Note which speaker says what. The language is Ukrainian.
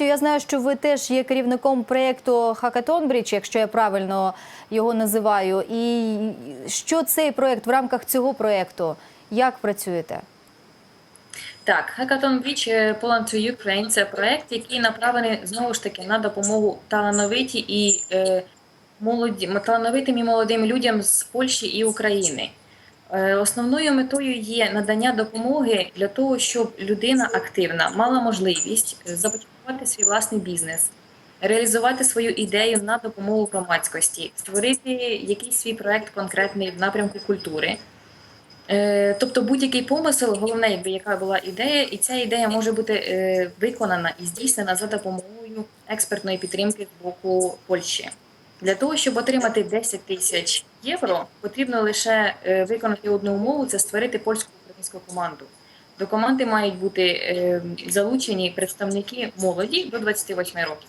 Speaker 1: Я знаю, що ви теж є керівником проєкту Hackathon Bridge, якщо я правильно його називаю. І що цей проєкт в рамках цього проєкту? Як працюєте?
Speaker 2: Так, Hackathon Bridge е, Poland to Ukraine – це проект, який направлений знову ж таки на допомогу талановиті і е, молоді, талановитим і молодим людям з Польщі і України. Е, Основною метою є надання допомоги для того, щоб людина активна мала можливість е, започаткувати свій власний бізнес, реалізувати свою ідею на допомогу громадськості, створити якийсь свій проект конкретний в напрямку культури. Е, Тобто будь-який помисел, головне, якби яка була ідея, і ця ідея може бути виконана і здійснена за допомогою експертної підтримки з боку Польщі. Для того, щоб отримати 10 тисяч євро, потрібно лише е, виконати одну умову це створити польську українську команду. До команди мають бути е, залучені представники молоді до 28 років.